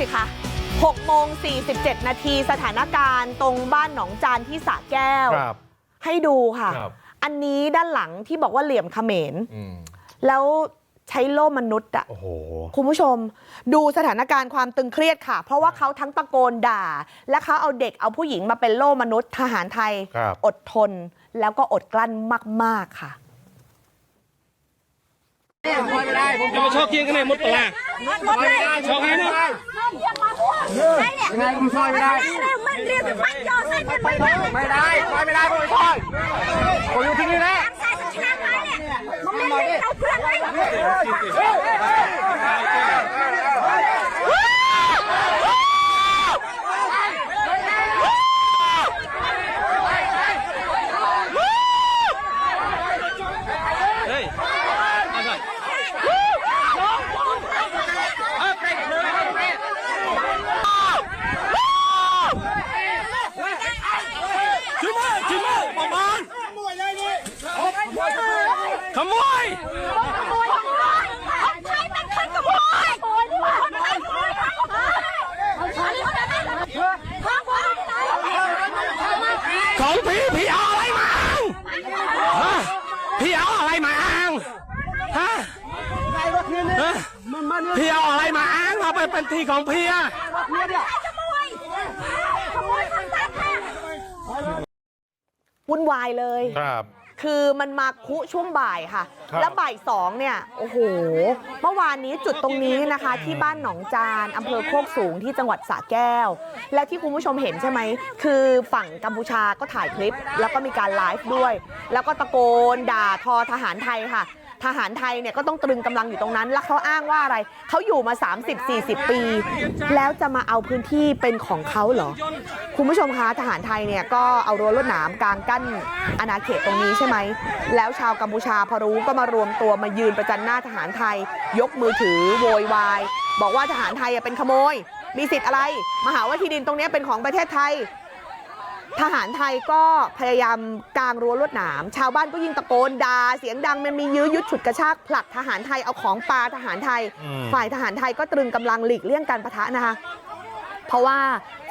สิคะ6โมง 47 นาทีสถานการณ์ตรงบ้านหนองจานที่สระแก้ว ครับ ให้ดูค่ะ ครับ อันนี้ด้านหลังที่บอกว่าเหลี่ยมเขมร อืมแล้วใช้โล่มนุษย์อะโอ้โห คุณผู้ชม ดูสถานการณ์ความตึงเครียดค่ะ เพราะว่าเขาทั้งตะโกนด่า และเขาเอาเด็กเอาผู้หญิงมาเป็นโล่มนุษย์ทหารไทย ครับ อดทนแล้วก็อดกลั้นมาก ๆ ค่ะ อย่ามาชอบเกียงกันเลยมดปลาชอบให้นะยังไงกูช่วยไม่ได้มันเรียกมันจ่อใส่มันไม่ได้ ไม่ได้ช่วยไม่ได้กูไม่ช่วยกูอยู่ที่นี่แหละ ใส่ชนะมาเนี่ยมันไม่เรียกเอาเพื่อนไว้ เฮ้ยมาหน่อยจุ๊บมาจุ๊บมาประมาณ ขโมยใช่เป็นคนขโมยโอ้ยนี่คนขโมยขโมยข้างบนของพี่พี่เอาอะไรมาฮะพี่เอาอะไรมาอ้างฮะฮะพี่เอาอะไรมาอ้างเอาไปเป็นที่ของพี่อะขโมยขโมยของตัดค่ะวุ่นวายเลยครับ คือมันมาคุช่วงบ่ายค่ะครับแล้วบ่ายสองเนี่ยโอ้โหเมื่อวานนี้จุดตรงนี้นะคะที่บ้านหนองจานอำเภอโคกสูงที่จังหวัดสระแก้ว และที่คุณผู้ชมเห็นใช่ไหมคือฝั่งกัมพูชาก็ถ่ายคลิป แล้วก็มีการไลฟ์ด้วย แล้วก็ตะโกนด่าทอทหารไทยค่ะ ทหารไทยเนี่ยก็ต้องตรึงกำลังอยู่ตรงนั้นแล้วเขาอ้างว่าอะไรเขาอยู่มา 30-40 ปี แล้วจะมาเอาพื้นที่เป็นของเขาเหรอ คุณผู้ชมคะทหารไทยเนี่ยก็เอารั้วลวดหนามกางกั้นอาณาเขตตรงนี้ใช่ไหมแล้วชาวกัมพูชาพอรู้ก็มารวมตัวมายืนประจันหน้าทหารไทย ยกมือถือโวยวายบอกว่าทหารไทยเป็นขโมย มีสิทธิ์อะไรมาหาว่าที่ดินตรงนี้เป็นของประเทศไทย ทหารไทยก็พยายามกางรั้วลวดหนาม ชาวบ้านก็ยิงตะโกนด่าเสียงดังมันมียื้อยุดฉุดกระชากผลักทหารไทยเอาของปาทหารไทยอืมฝ่ายทหารไทยก็ตรึงกำลังหลีกเลี่ยงการปะทะนะคะ เพราะว่า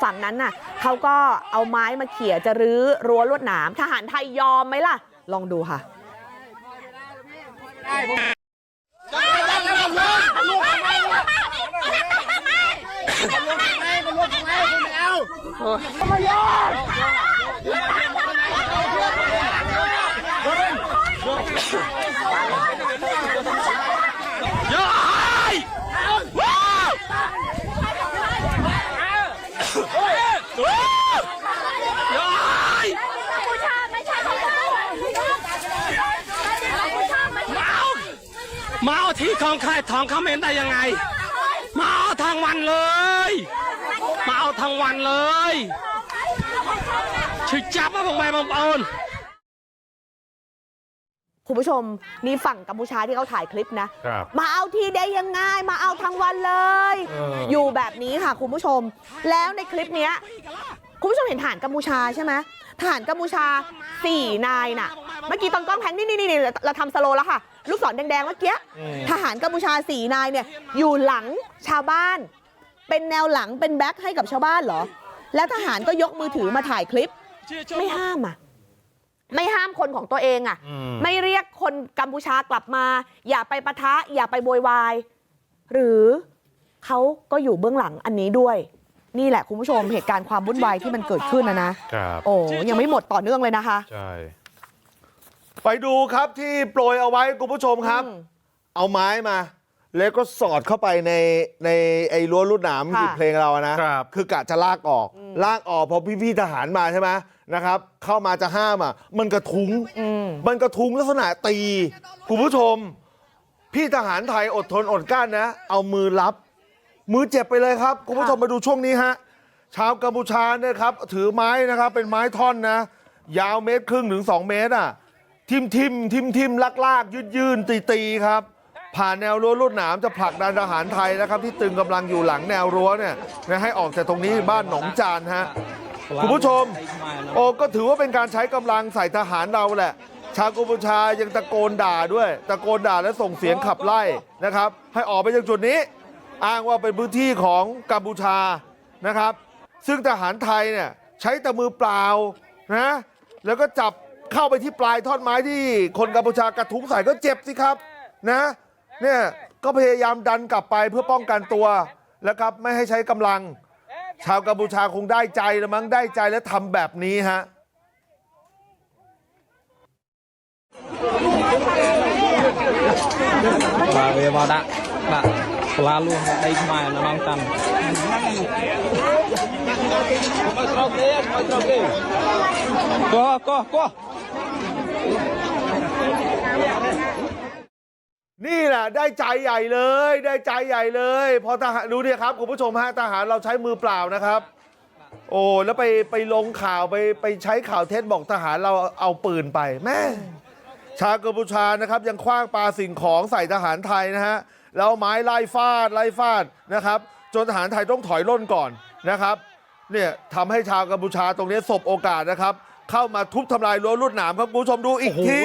ฝั่งนั้นน่ะเขาก็เอาไม้มาเขี่ยจะรื้อรั้วลวดหนาม ทหารไทยยอมไหมล่ะ ลองดูค่ะย้ายว้าวย้ายกัมพูชาไม่ใช่ของเรากั มาไม่ใช่มาเอามาเอาที่ของใครทองคำเห็นได้ยังไง มาเอาทางวันเลย มาเอาทางวันเลยช่วยจับมาบอกแม่บังเอิญคุณผู้ชมนี่ฝั่งกัมพูชาที่เขาถ่ายคลิปนะครับมาเอาทีได้ยังไงมาเอาทั้งวันเลยเออออยู่แบบนี้ค่ะคุณผู้ชม แล้วในคลิปเนี้ยคุณผู้ชมเห็นทหารกัมพูชาใช่ไหมทหารกัมพูชาสี่นายน่ะ เมื่อกี้ตอนกล้องแพงนี่นี่นี่เราเราทำสโลว์แล้วค่ะ ลูกศรแดงๆเมื่อกี้อืมทหารกัมพูชาสี่นายเนี่ยอยู่หลังชาวบ้าน เป็นแนวหลังเป็นแบ็คให้กับชาวบ้านเหรอแล้วทหารก็ยกมือถือมาถ่ายคลิปไม่ห้ามอะไม่ห้ามคนของตัวเองอะอืมไม่เรียกคนกัมพูชากลับมา อย่าไปปะทะ อย่าไปโวยวาย หรือเขาก็อยู่เบื้องหลังอันนี้ด้วย นี่แหละคุณผู้ชมเหตุการณ์ความวุ่นวายที่มันเกิดขึ้นนะนะครับโอ้ยังไม่หมดต่อเนื่องเลยนะคะใช่ไปดูครับที่โปรยเอาไว้คุณผู้ชมครับอืมเอาไม้มา แล้วก็สอดเข้าไปในในไอ้รั้วลูดหนามค่ะหีบเพลงเราอะนะครับคือกะจะลากออกลากออกพอพี่ๆทหารมาใช่ไหมนะครับเข้ามาจะห้ามอะมันกระทุ้งอืมมันกระทุ้งลักษณะตีคุณผู้ชม พี่ทหารไทยอดทนอดกลั้นนะ เอามือรับ มือเจ็บไปเลยครับ คุณผู้ชมมาดูช่วงนี้ฮะชาวกัมพูชาเนี่ยครับ ถือไม้นะครับ เป็นไม้ท่อนนะ ยาวเมตรครึ่งถึง2เมตรอะทิมทิมทิมทิมลากลากยืดยืนตีตีครับผ่าน แนวรั้วลวดหนามจะผลักดันทหารไทยนะครับ ที่ตึงกำลังอยู่หลังแนวรั้วเนี่ยนะให้ออกจากตรงนี้บ้านหนองจานฮะคุณผู้ชม โอ้ก็ถือว่าเป็นการใช้กำลังใส่ทหารเราแหละ ชาวกัมพูชายังตะโกนด่าด้วย ตะโกนด่าและส่งเสียงขับไล่นะครับ ให้ออกไปจากจุดนี้ อ้างว่าเป็นพื้นที่ของกัมพูชานะครับ ซึ่งทหารไทยเนี่ยใช้แต่มือเปล่านะแล้วก็จับเข้าไปที่ปลายท่อนไม้ที่คนกัมพูชากระทุ้งใส่ก็เจ็บสิครับนะ เนี่ยก็พยายามดันกลับไปเพื่อป้องกันตัวนะครับไม่ให้ใช้กำลัง ชาวกัมพูชาคงได้ใจแล้วมั้งได้ใจและทำแบบนี้ฮะบาเววาละบะปลาลูกได้มาแน้องตันก็ก็ก็ นี่แหละได้ใจใหญ่เลยได้ใจใหญ่เลยพอทหารดูเนี่ยครับคุณผู้ชมฮะทหารเราใช้มือเปล่านะครับ โอ้แล้วไปไปลงข่าวไปไปใช้ข่าวเท็จบอกทหารเราเอาปืนไปแม่ชาวกัมพูชานะครับยังคว้างปาสิ่งของใส่ทหารไทยนะฮะแล้วเอาไม้ไล่ฟาดไล่ฟาดนะครับจนทหารไทยต้องถอยร่นก่อนนะครับเนี่ยทำให้ชาวกัมพูชาตรงนี้สบโอกาสนะครับ เข้ามาทุบทำลายรั้วลวดหนามครับคุณผู้ชมดูอีกที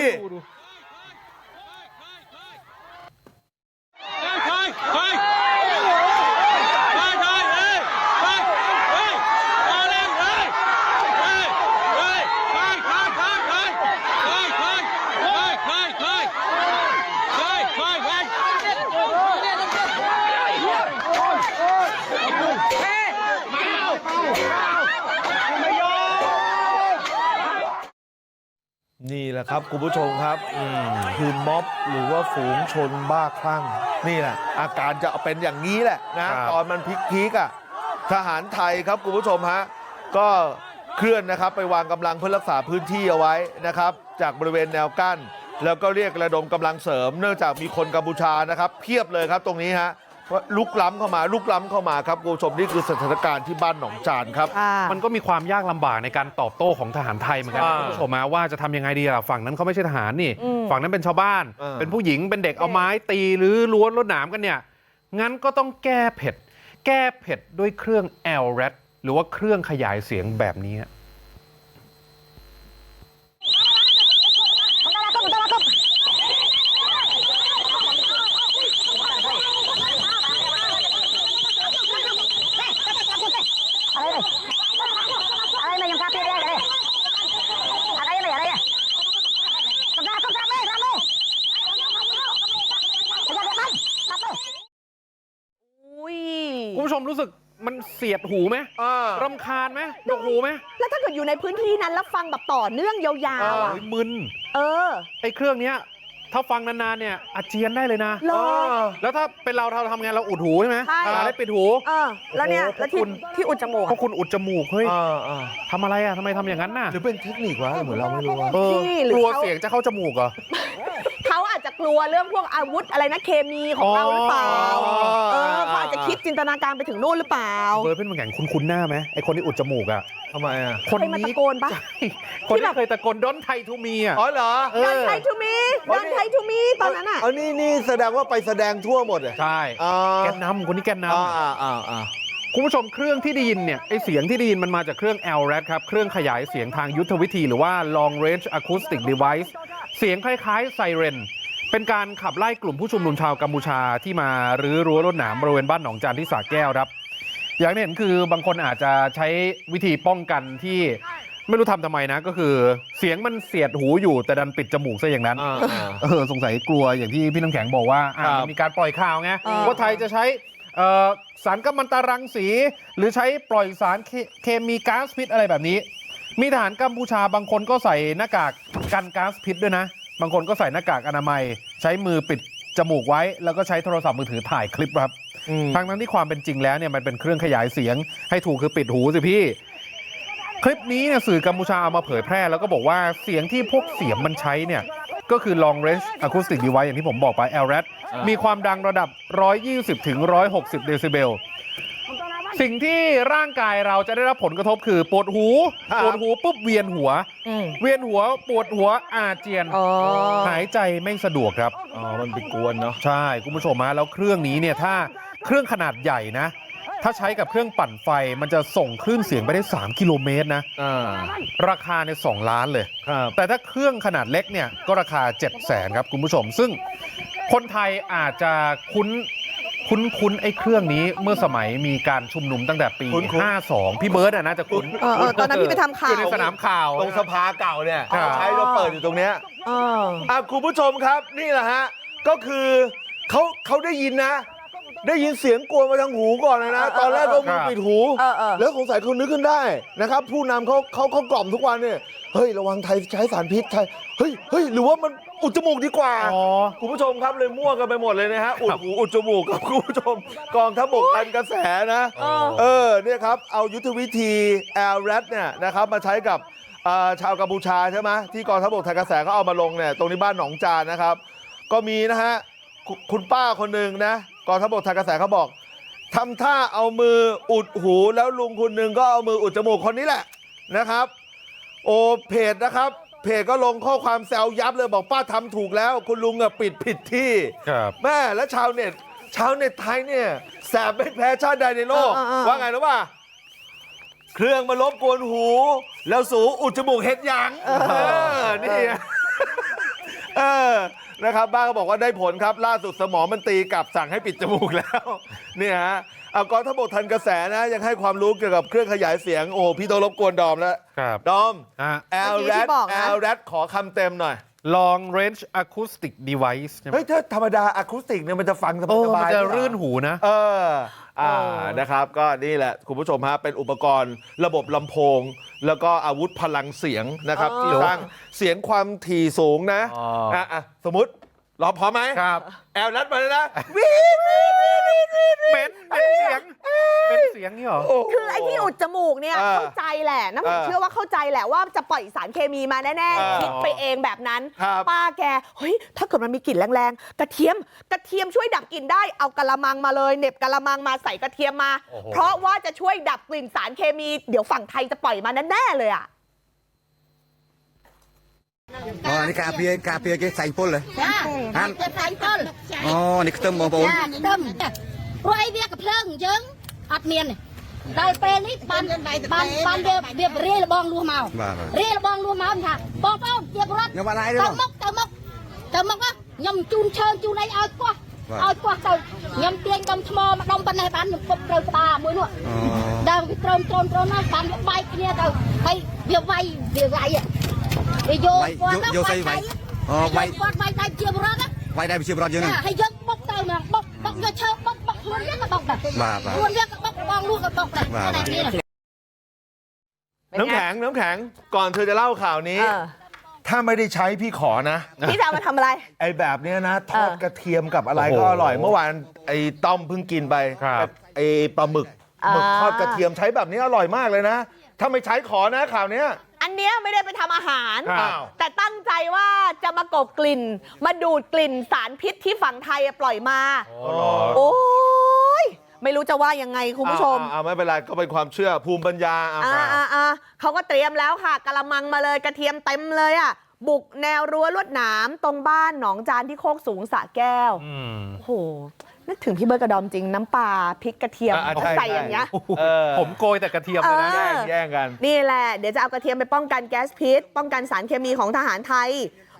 นี่แหละครับคุณผู้ชมครับคือม็อบหรือว่าฝูงชนบ้าคลั่งนี่แหละอาการจะเป็นอย่างนี้แหละนะตอนมันพีคๆอะทหารไทยครับคุณผู้ชมฮะก็เคลื่อนนะครับไปวางกำลังเพื่อรักษาพื้นที่เอาไว้นะครับ จากบริเวณแนวกั้น แล้วก็เรียกระดมกำลังเสริม เนื่องจากมีคนกัมพูชานะครับ เพียบเลยครับตรงนี้ฮะ ว่าลุกล้ำเข้ามาลุกล้ำเข้ามาครับคุณผู้ชมนี่คือสถานการณ์ที่บ้านหนองจานครับค่ะมันก็มีความยากลำบากในการตอบโต้ของทหารไทยเหมือนกันนะอ่าคุณผู้ชมนะว่าจะทำยังไงดีล่ะฝั่งนั้นเขาไม่ใช่ทหารนี่อืมฝั่งนั้นเป็นชาวบ้านเออเป็นผู้หญิงเป็นเด็กเอาไม้ตีหรือล้วนรถหนามกันเนี่ยงั้นก็ต้องแก้เผ็ด แก้เผ็ดด้วยเครื่อง l r a d หรือว่าเครื่องขยายเสียงแบบนี้ ชมรู้สึกมันเสียดหูไหมอ่ารำคาญไหมดกหูไหมแล้วถ้าเกิดอยู่ในพื้นที่นั้นแล้วฟังแบบต่อเนื่องยาวๆอะเฮ้ยมึนเออไอ้เครื่องเนี้ยถ้าฟังนานๆเนี่ยอาเจียนได้เลยนะเหรอแล้วถ้าเป็นเราเราทำไงเราอุดหูใช่ไหมใช่อ่าได้ปิดหูเออแล้วเนี่ยโอ้โหแล้วที่คุณที่อุดจมูกเพราะคุณอุดจมูกเฮ้ยอ่าอ่าทำอะไรอะทำไมทำอย่างนั้นน่ะหรือเป็นเทคนิควะเหมือนเราไม่รู้อะเออพี่หรือกลัวเขาเสียงจะเข้าจมูกเหรอเขาอาจจะกลัวเรื่องพวกอาวุธอะไรนะเคมีของเราหรือเปล่า อ๋อเออเขาอาจจะคิดจินตนาการไปถึงนู่นหรือเปล่าเบิร์ดเป็นเหมือนกันคุณคุ้นหน้าไหมไอคนที่อุดจมูกอะทำไมอะคนเคยมานี้ตะโกนปะใช่คนที่เคยตะโกนดอนไทยทูมีอะอ๋อเหรอเอดันอไทยทูมีดันไทยทูมีตอนนั้นอะเอานี่นี่แสดงว่าไปแสดงทั่วหมดเลยใช่อ่าแกนนำคนนี้แกนนอ่าอ่าอ่าอ่าำคุณผู้ชมเครื่องที่ได้ยินเนี่ยไอเสียงที่ได้ยินมันมาจากเครื่อง l r a d ครับ เครื่องขยายเสียงทางยุทธวิธีหรือว่า long range acoustic device เสียงคล้ายๆไซเรน เป็นการขับไล่กลุ่มผู้ชุมนุมชาวกัมพูชาที่มารื้อรั้วรวดหนามบริเวณบ้านหนองจานที่สระแก้วครับ อย่างที่เห็นคือบางคนอาจจะใช้วิธีป้องกันที่ไม่รู้ทำทำไมนะ ก็คือเสียงมันเสียดหูอยู่แต่ดันปิดจมูกซะอย่างนั้นอ่าอ่าเออสงสัยกลัวอย่างที่พี่น้ำแข็งบอกว่าอะครับมันมีการปล่อยข่าวไงเออว่าไทยจะใช้เอ่อสารกัมมันตรังสี หรือใช้ปล่อยสารเคเคมีก๊าซพิษอะไรแบบนี้ มีทหารกัมพูชาบางคนก็ใส่หน้ากากกันก๊าซพิษด้วยนะ บางคนก็ใส่หน้ากากอนามัย ใช้มือปิดจมูกไว้ แล้วก็ใช้โทรศัพท์มือถือถ่ายคลิปครับอืมทั้งนั้นที่ความเป็นจริงแล้วเนี่ยมันเป็นเครื่องขยายเสียง ให้ถูกคือปิดหูสิพี่ คลิปนี้เนี่ยสื่อกัมพูชาเอามาเผยแพร่ แล้วก็บอกว่าเสียงที่พวกเสียงมันใช้เนี่ยก็คือ long range acoustic device อย่างที่ผมบอกไป LRAD อ่ามีมีความดังระดับ 120ถึง160 เดซิเบล สิ่งที่ร่างกายเราจะได้รับผลกระทบคือปวดหูปวดหูปุ๊บเวียนหัวอืมเวียนหัวปวดหัวอาเจียนอ๋อหายใจไม่สะดวกครับอ๋อมันไปกวนเนาะใช่คุณผู้ชมฮะแล้วเครื่องนี้เนี่ยถ้าเครื่องขนาดใหญ่นะ ถ้าใช้กับเครื่องปั่นไฟมันจะส่งคลื่นเสียงไปได้ 3 กิโลเมตรนะอ่าราคาเนี่ยสล้านเลยครับแต่ถ้าเครื่องขนาดเล็กเนี่ยก็ราคา 7 0 0แสนครับคุณผู้ชม ซึ่งคนไทยอาจจะคุ้น คุ้นๆไอ้เครื่องนี้เมื่อสมัยมีการชุมนุมตั้งแต่ปี คุ้นๆ 52 พี่เบิร์ดอะน่าจะคุ้นเออเออตอนนั้นพี่ไปทำข่าว อยู่ในสนามข่าว ตรงสภาเก่าเนี่ยครับ ใช้เราเปิดอยู่ตรงเนี้ยเอออะคุณผู้ชมครับนี่แหละฮะก็คือเขาเขาได้ยินนะ ได้ยินเสียงกลัวมาทางหูก่อนเลยนะเออเออตอนแรกก็มือครับปิดหู เออเออแล้วสงสัยเขานึกขึ้นได้นะครับ ผู้นำเขาเขาเขากล่อมทุกวันเนี่ยเฮ้ยระวังไทยใช้สารพิษไทยเฮ้ยเฮ้ยหรือว่ามัน อุดจมูกดีกว่า อ๋อ คุณผู้ชมครับเลยมั่วกันไปหมดเลยนะฮะ อุดหูอุดจมูกกับคุณผู้ชมกองทัพบกกันกระแสนะ เออ เออเนี่ยครับ เอายุทธวิธีแอลแรดเนี่ยนะครับมาใช้กับอ่าชาวกัมพูชาใช่ไหมที่กองทัพบกไทยกระแสเขาเอามาลงเนี่ยตรงนี้บ้านหนองจานนะครับ ก็มีนะฮะคุคุณป้าคนหนึ่งนะกองทัพบกไทยกระแสเขาบอกทำท่าเอามืออุดหูแล้วลุงคนหนึ่งก็เอามืออุดจมูกคนนี้แหละนะครับ โอเพจนะครับเพจ ก็ลงข้อความแซวยับเลยบอกป้าทำถูกแล้วคุณลุงอะปิดผิดที่ครับแม่และชาวเน็ตชาวเน็ตไทยเนี่ยแสบไม่แพ้ชาติใดในโลกเออเออเออว่าไงรู้ป่ะเครื่องมารบกวนหู แล้วสูอุดจมูกเห็ดหยังเออนี่ไงเออนะครับบ้านก็บอกว่าได้ผลครับ ล่าสุดสมองมันตีกลับสั่งให้ปิดจมูกแล้ว เนี่ยฮะ เอากองทัพบกทันกระแสนะ ยังให้ความรู้เกี่ยวกับเครื่องขยายเสียง โอ้พี่ต้องรบกวนดอมแล้วครับดอมอะ แอลเมื่อกี้แรที่ดบอกนะ แอลแรดขอคำเต็มหน่อย long range acoustic device ใช่ไหมเฮ้ยถ้าธรรมดาอะคูสติกเนี่ยมันจะฟังสโอ้บามันยๆจะหอเปล่ารื่นหูนะ เอออ่าเออ นะครับก็นี่แหละ คุณผู้ชมฮะเป็นอุปกรณ์ระบบลำโพง แล้วก็อาวุธพลังเสียงนะครับ ที่สร้างเสียงความถี่สูงนะอ๋ออ่อะอะสมมติ รอพร้อมไหมครับ แอลนัดมาเลยนะเป็นเป็นเสียง เป็นเสียงนี่เหรอโโหคือไอ้ที่อุดจมูกเนี่ยเออเข้าใจแหละน้ำผมเออเชื่อว่าเข้าใจแหละว่าจะปล่อยสารเคมีมาแน่เออ ๆคิดไปเองแบบนั้น ครับ ป้าแกเฮ้ยถ้าเกิดมันมีกลิ่นแรงๆ กระเทียมกระเทียมช่วยดับกลิ่นได้เอากระมังมาเลยเหน็บกระมังมาใส่กระเทียมมา โอ้โห เพราะว่าจะช่วยดับกลิ่นสารเคมี เดี๋ยวฝั่งไทยจะปล่อยมาแน่ๆเลยอะ អូអានេះការពារការពារគេផ្សែងពុលហ៎ចាហានចិត្តផ្សាយពលអូនេះខ្ទឹមបងប្អូនចាខ្ទឹមព្រោះអីវាកំភ្លើងអញ្ចឹងអត់មានទេដល់ពេលនេះបានបានបានវាវាបរាយលបងលួសមកបាទបាទរាយលបងលួសមកថាបងប្អូនជាពលរដ្ឋខ្ញុំបានហើយទេទៅបងមុខទៅមុខទៅមុខណាខ្ញុំជូនឈើជូនអីឲ្យគាត់បាទឲ្យគាត់ទៅខ្ញុំទាញដុំថ្មមកដុំប៉ុណ្ណេះបានខ្ញុំពុកត្រូវក្បាលមួយនោះអូដើរវាត្រោមត្រោមត្រោមមកបានវាបែកគ្នាទៅហើយវាវាយវាវាយវា យក វាយ គាត់ យកយកស្អីវាយអូវាយ គាត់វាយដៃជាបរដ្ឋណា វាយដែរប្រជាប្រដ្ឋយើងហ្នឹង ចាហើយយើងបុកទៅម្ដងបុកបុកយកឈើបុកបុកខ្លួនវាក៏បុកដែរ បាទបាទ ខ្លួនវាក៏បុកបងលួសក៏បុកដែរ បាទ តែគ្នាណា น้ำแข็ง น้ำแข็ง ก่อนเธอจะเล่าข่าวนี้ เออ ถ้าไม่ได้ใช้พี่ขอนะ พี่จะเอามาทำอะไร ไอ้แบบเนี้ยนะ ทอด เออ กระเทียมกับอะไร โอ้โห ก็อร่อย เมื่อวานไอ้ต้อมเพิ่งกินไป ครับ ไอ้ปลาหมึกหมึกทอดกระเทียมใช้แบบนี้อร่อยมากเลยนะ ถ้าไม่ใช้ขอนะข่าวเนี้ย อันเนี้ยไม่ได้ไปทำอาหาร อ้าว แต่ตั้งใจว่าจะมากบกลิ่น มาดูดกลิ่นสารพิษที่ฝั่งไทยอะปล่อยมา อ๋อเหรอ โอ้ยไม่รู้จะว่ายังไงคุณผู้ชมอ่าอ่าไม่เป็นไรก็เป็นความเชื่อภูมิปัญญาอะ อ่าอ่าอ่าเขาก็เตรียมแล้วค่ะกะละมังมาเลยกระเทียมเต็มเลยอะ บุกแนวรั้วลวดหนามตรงบ้านหนองจานที่โคกสูงสระแก้ว อืม โอ้โห นึกถึงพี่เบิร์ดกระดอมจริงน้ำปลาพริกกระเทียมอ่าเขาใช่ ใส่อย่างเงี้ยเออผมโกยแต่กระเทียมเลยนะเอแย่องแย่งกัน นี่แหละเดี๋ยวจะเอากระเทียมไปป้องกันแก๊สพิษ ป้องกันสารเคมีของทหารไทย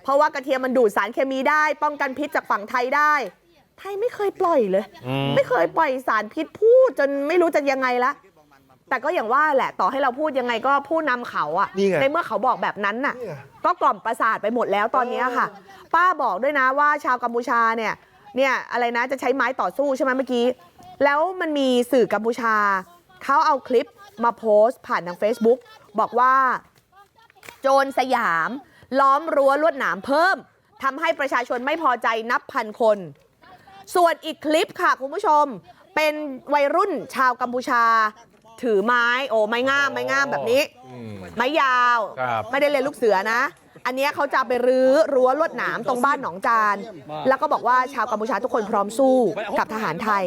เพราะว่ากระเทียมมันดูดสารเคมีได้ ป้องกันพิษจากฝั่งไทยได้ ไทยไม่เคยปล่อยเลย อืม ไม่เคยปล่อยสารพิษพูดจนไม่รู้จะยังไงละ แต่ก็อย่างว่าแหละต่อให้เราพูดยังไงก็ผู้นำเขาอะนี่ไงในเมื่อเขาบอกแบบนั้นน่ะ นี่ไง ก็กล่อมประสาทไปหมดแล้วตอนนี้ค่ะ ป้าบอกด้วยนะว่าชาวกัมพูชาเนี่ย เนี่ยอะไรนะจะใช้ไม้ต่อสู้ใช่ไหมเมื่อกี้แล้วมันมีสื่อกัมพูชาเขาเอาคลิปมาโพสต์ผ่านทาง Facebook บอกว่า โจรสยาม ล้อมรั้วลวดหนามเพิ่มทำให้ประชาชนไม่พอใจนับพันคน ส่วนอีกคลิปค่ะคุณผู้ชม เป็นวัยรุ่นชาวกัมพูชา ถือไม้ โอ้ไม้งามไม้งามแบบนี้ ไม้ยาวครับไม่ได้เรียนลูกเสือนะ อันเนี้ยเขาจะไปรื้อรั้วลวดหนามตรงบ้านหนองจานแล้วก็บอกว่าชาวกัมพูชาทุกคนพร้อมสู้กับทหารไทย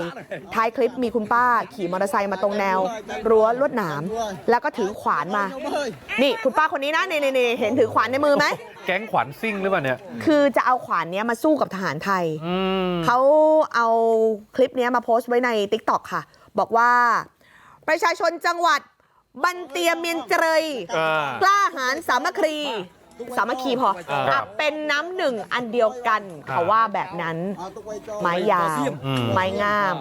ท้ายคลิปมีคุณป้าขี่มอเตอร์ไซค์มาตรงแนว รั้วลวดหนาม แล้วก็ถือขวานมา นี่คุณป้าคนนี้นะนี่นี่เห็นถือขวานในมือไหมแก๊งขวัญซิ่งหรือเปล่าเนี่ยคือจะเอาขวานเนี้ยมาสู้กับทหารไทยอืมเขาเอาคลิปเนี้ยมาโพสต์ไว้ใน t ิ k t o k ค่ะ บอกว่าประชาชนจังหวัดบันเตียเมียนเจยอ่ากล้าหาญสามัคคี สามัคคีพอเออครัอะบเป็นน้ำหนึ่งอันเดียวกันเขาว่าแบบนั้น ไม้ยาว อืม ไม้งาม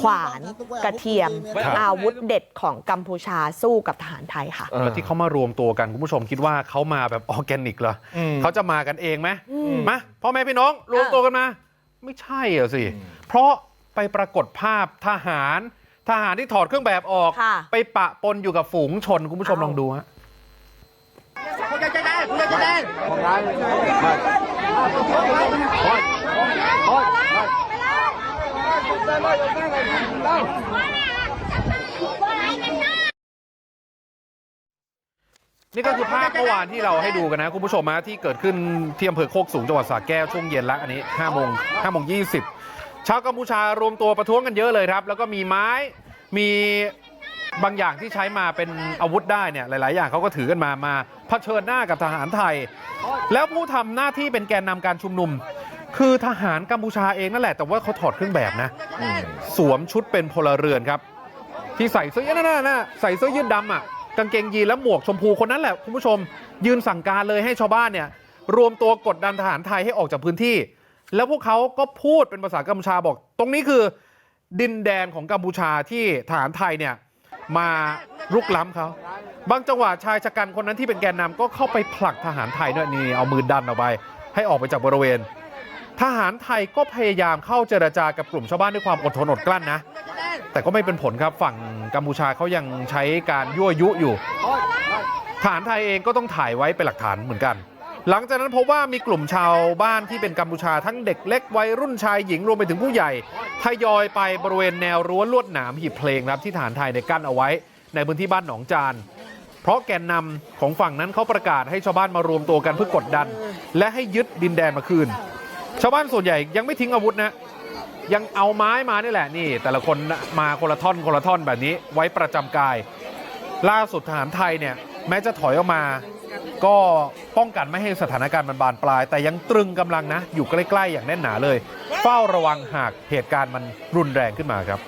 ขวานกระเทียม ครับ อาวุธเด็ดของกัมพูชาสู้กับทหารไทยค่ะ แล้วที่เขามารวมตัวกันคุณผู้ชมคิดว่าเขามาแบบออร์แกนิกเหรออมเขาจะมากันเองไหมมาพ่อแม่พี่น้องรวมตัวกันมา ไม่ใช่อะสิ เพราะไปปรากฏภาพทหาร ทหารที่ถอดเครื่องแบบออก ค่ะไปปะปนอยู่กับฝูงชนคุณผู้ชมอ้าวลองดูฮะ นี่ก็คือภาพเมื่อวานที่เราให้ดูกันนะคุณผู้ชมนะที่เกิดขึ้นที่อำเภอโคกสูงจังหวัดสระแก้วช่วงเย็นละอันนี้5โมง5โมง20ชาวกัมพูชารวมตัวประท้วงกันเยอะเลยครับ แล้วก็มีไม้มี บางอย่างที่ใช้มาเป็นอาวุธได้เนี่ยหลาย ๆ อย่างเขาก็ถือกันมามาเผชิญหน้ากับทหารไทย แล้วผู้ทำหน้าที่เป็นแกนนำการชุมนุม คือทหารกัมพูชาเองนั่นแหละ แต่ว่าเขาถอดเครื่องแบบนะ สวมชุดเป็นพลเรือนครับ ที่ใส่เสื้อนั่นน่ะน่ะใส่เสื้อยืดดำอะกางเกงยีนและหมวกชมพูคนนั้นแหละคุณผู้ชม ยืนสั่งการเลยให้ชาวบ้านเนี่ย รวมตัวกดดันทหารไทยให้ออกจากพื้นที่ แล้วพวกเขาก็พูดเป็นภาษากัมพูชาบอก ตรงนี้คือ ดินแดนของกัมพูชาที่ทหารไทยเนี่ย มารุกล้ำเขาบางจังหวะชายชะกันคนนั้นที่เป็นแกนนำก็เข้าไปผลักทหารไทยด้วยนี่เอามือดันออกไป ให้ออกไปจากบริเวณ ทหารไทยก็พยายามเข้าเจรจากับกลุ่มชาวบ้านด้วยความอดทนอดกลั้นนะ แต่ก็ไม่เป็นผลครับฝั่งกัมพูชาเขายังใช้การยั่วยุอยู่ทหารไทยเองก็ต้องถ่ายไว้เป็นหลักฐานเหมือนกัน หลังจากนั้นพบว่ามีกลุ่มชาวบ้านที่เป็นกัมพูชาทั้งเด็กเล็กวัยรุ่นชายหญิงรวมไปถึงผู้ใหญ่ทยอยไปบริเวณแนวรั้วลวดหนามหีบเพลงครับที่ทหารไทยในยกั้นเอาไว้ ในพื้นที่บ้านหนองจาน เพราะแกนนำของฝั่งนั้นเขาประกาศให้ชาวบ้านมารวมตัวกันเพื่อกดดัน และให้ยึดดินแดนมาคืน ชาวบ้านส่วนใหญ่ยังไม่ทิ้งอาวุธนะ ยังเอาไม้มานี่แหละนี่ แต่ละคนมาคนละท่อนคนละท่อนแบบนี้ไว้ประจำกาย ล่าสุดทหารไทยเนี่ยแม้จะถอยออกมา ก็ป้องกันไม่ให้สถานการณ์มันบานปลาย แต่ยังตรึงกำลังนะ อยู่ใกล้ ๆ อย่างแน่นหนาเลย เฝ้าระวังหากเหตุการณ์มันรุนแรงขึ้นมาครับ